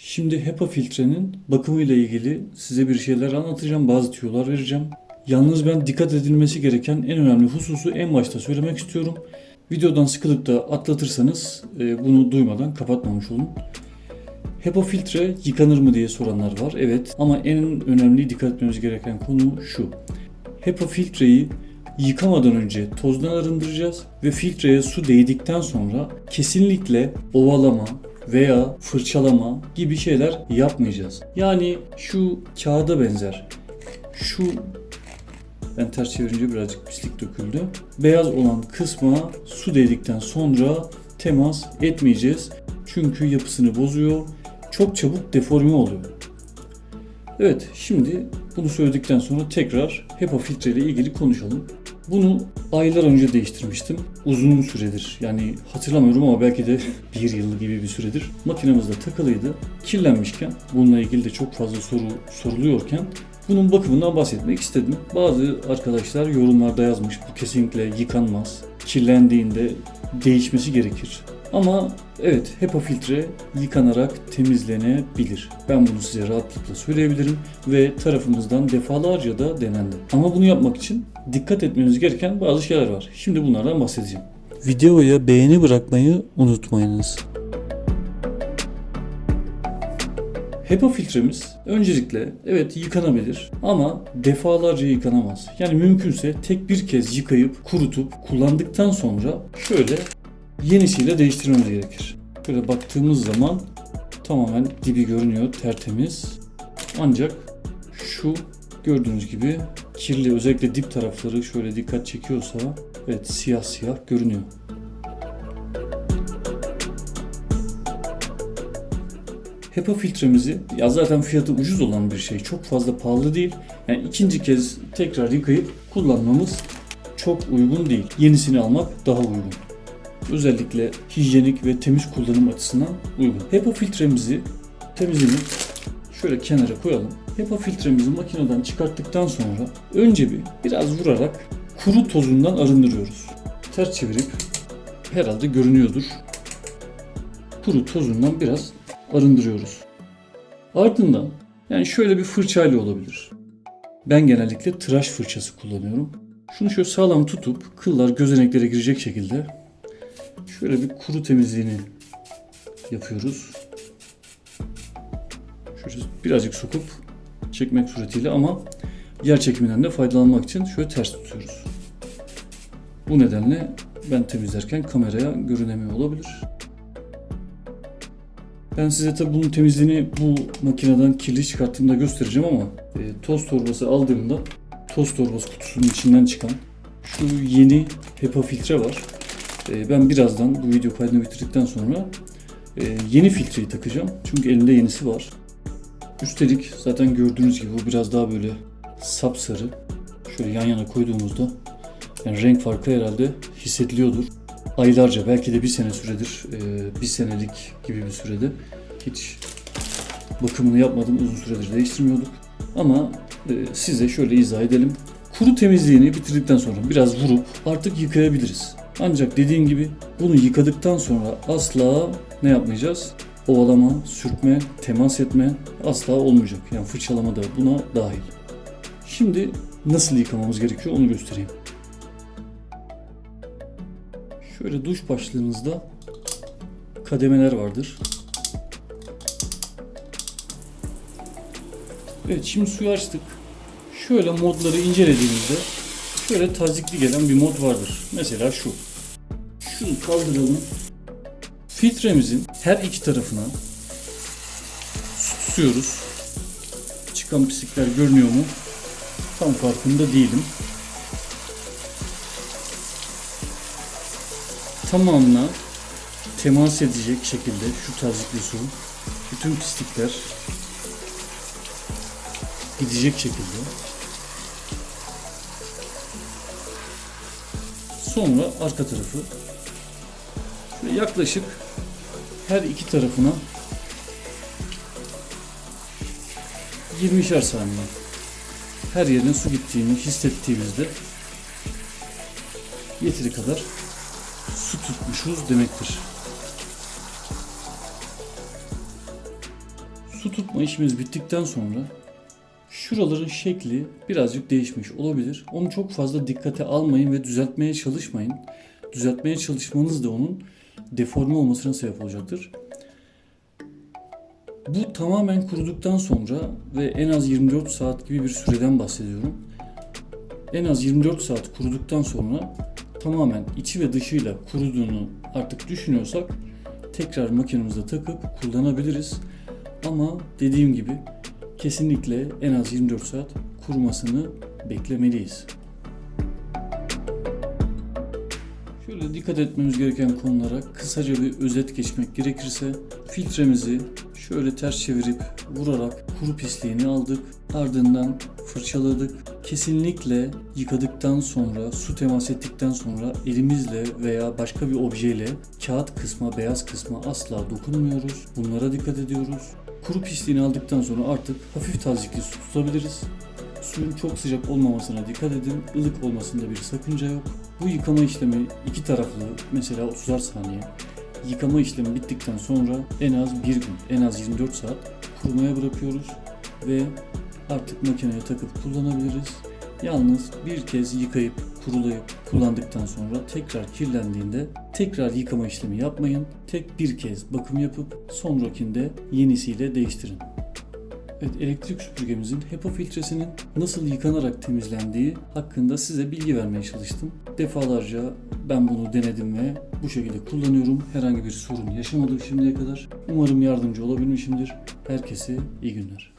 Şimdi HEPA filtrenin bakımıyla ilgili size bir şeyler anlatacağım. Bazı tüyolar vereceğim. Yalnız ben dikkat edilmesi gereken en önemli hususu en başta söylemek istiyorum. Videodan sıkılıp da atlatırsanız e, bunu duymadan kapatmamış olun. HEPA filtre yıkanır mı diye soranlar var. Evet ama en önemli dikkat etmemiz gereken konu şu. HEPA filtreyi yıkamadan önce tozdan arındıracağız ve filtreye su değdikten sonra kesinlikle ovalama veya fırçalama gibi şeyler yapmayacağız. Yani şu kağıda benzer. Şu ben ters çevirince birazcık pislik döküldü. Beyaz olan kısma su değdikten sonra temas etmeyeceğiz. Çünkü yapısını bozuyor. Çok çabuk deforme oluyor. Evet, şimdi bunu söyledikten sonra tekrar HEPA filtre ile ilgili konuşalım. Bunu aylar önce değiştirmiştim. Uzun süredir yani hatırlamıyorum ama belki de bir yıl gibi bir süredir makinemizde takılıydı. Kirlenmişken bununla ilgili de çok fazla soru soruluyorken bunun bakımından bahsetmek istedim. Bazı arkadaşlar yorumlarda yazmış bu kesinlikle yıkanmaz. Kirlendiğinde değişmesi gerekir. Ama evet HEPA filtre yıkanarak temizlenebilir. Ben bunu size rahatlıkla söyleyebilirim ve tarafımızdan defalarca da denendi. Ama bunu yapmak için dikkat etmeniz gereken bazı şeyler var. Şimdi bunlardan bahsedeceğim. Videoya beğeni bırakmayı unutmayınız. HEPA filtremiz öncelikle evet yıkanabilir ama defalarca yıkanamaz. Yani mümkünse tek bir kez yıkayıp kurutup kullandıktan sonra şöyle yenisiyle değiştirmemiz gerekir. Böyle baktığımız zaman tamamen dibi görünüyor tertemiz. Ancak şu gördüğünüz gibi kirli özellikle dip tarafları şöyle dikkat çekiyorsa evet siyah siyah görünüyor. HEPA filtremizi ya zaten fiyatı ucuz olan bir şey. Çok fazla pahalı değil. Yani ikinci kez tekrar yıkayıp kullanmamız çok uygun değil. Yenisini almak daha uygun. Özellikle hijyenik ve temiz kullanım açısından uygun. HEPA filtremizi temizlenip şöyle kenara koyalım. HEPA filtremizi makineden çıkarttıktan sonra önce bir biraz vurarak kuru tozundan arındırıyoruz. Ters çevirip herhalde görünüyordur. Kuru tozundan biraz arındırıyoruz. Ardından yani şöyle bir fırçayla olabilir. Ben genellikle tıraş fırçası kullanıyorum. Şunu şöyle sağlam tutup kıllar gözeneklere girecek şekilde şöyle bir kuru temizliğini yapıyoruz. Şöyle birazcık sokup çekmek suretiyle ama yer çekiminden de faydalanmak için şöyle ters tutuyoruz. Bu nedenle ben temizlerken kameraya görünemiyor olabilir. Ben size tabi bunun temizliğini bu makineden kirli çıkarttığımda göstereceğim ama e, toz torbası aldığımda toz torbası kutusunun içinden çıkan şu yeni HEPA filtre var. E, ben birazdan bu video kaydını bitirdikten sonra e, yeni filtreyi takacağım. Çünkü elimde yenisi var. Üstelik zaten gördüğünüz gibi bu biraz daha böyle sapsarı. Şöyle yan yana koyduğumuzda yani renk farkı herhalde hissediliyordur. Aylarca belki de bir sene süredir, e, bir senelik gibi bir sürede hiç bakımını yapmadım. Uzun süredir değiştirmiyorduk. Ama e, size şöyle izah edelim. Kuru temizliğini bitirdikten sonra biraz vurup artık yıkayabiliriz. Ancak dediğim gibi bunu yıkadıktan sonra asla ne yapmayacağız? Ovalama, sürtme, temas etme asla olmayacak. Yani fırçalama da buna dahil. Şimdi nasıl yıkamamız gerekiyor onu göstereyim. Şöyle duş başlığınızda kademeler vardır. Evet şimdi suyu açtık. Şöyle modları incelediğimizde şöyle tazikli gelen bir mod vardır. Mesela şu. Şunu kaldıralım. Filtremizin her iki tarafına su tutuyoruz. Çıkan pislikler görünüyor mu? Tam farkında değilim. Tamamına temas edecek şekilde şu tazikli su bütün pislikler gidecek şekilde sonra arka tarafı şöyle yaklaşık her iki tarafına 20'şer saniye her yerine su gittiğini hissettiğimizde yeteri kadar su tutmuşuz demektir. Su tutma işimiz bittikten sonra şuraların şekli birazcık değişmiş olabilir. Onu çok fazla dikkate almayın ve düzeltmeye çalışmayın. Düzeltmeye çalışmanız da onun deforme olmasına sebep olacaktır. Bu tamamen kuruduktan sonra ve en az 24 saat gibi bir süreden bahsediyorum. En az 24 saat kuruduktan sonra tamamen içi ve dışıyla kuruduğunu artık düşünüyorsak tekrar makinemize takıp kullanabiliriz. Ama dediğim gibi kesinlikle en az 24 saat kurumasını beklemeliyiz. Şöyle dikkat etmemiz gereken konulara kısaca bir özet geçmek gerekirse filtremizi şöyle ters çevirip vurarak kuru pisliğini aldık. Ardından fırçaladık. Kesinlikle yıkadıktan sonra, su temas ettikten sonra elimizle veya başka bir objeyle kağıt kısma, beyaz kısma asla dokunmuyoruz. Bunlara dikkat ediyoruz. Kuru pisliğini aldıktan sonra artık hafif tazikli su tutabiliriz. Suyun çok sıcak olmamasına dikkat edin. ılık olmasında bir sakınca yok. Bu yıkama işlemi iki taraflı mesela 30'ar saniye. Yıkama işlemi bittikten sonra en az bir gün, en az 24 saat kurumaya bırakıyoruz ve artık makineye takıp kullanabiliriz. Yalnız bir kez yıkayıp kurulayıp kullandıktan sonra tekrar kirlendiğinde tekrar yıkama işlemi yapmayın. Tek bir kez bakım yapıp sonrakinde yenisiyle değiştirin. Evet, elektrik süpürgemizin HEPA filtresinin nasıl yıkanarak temizlendiği hakkında size bilgi vermeye çalıştım. Defalarca ben bunu denedim ve bu şekilde kullanıyorum. Herhangi bir sorun yaşamadım şimdiye kadar. Umarım yardımcı olabilmişimdir. Herkese iyi günler.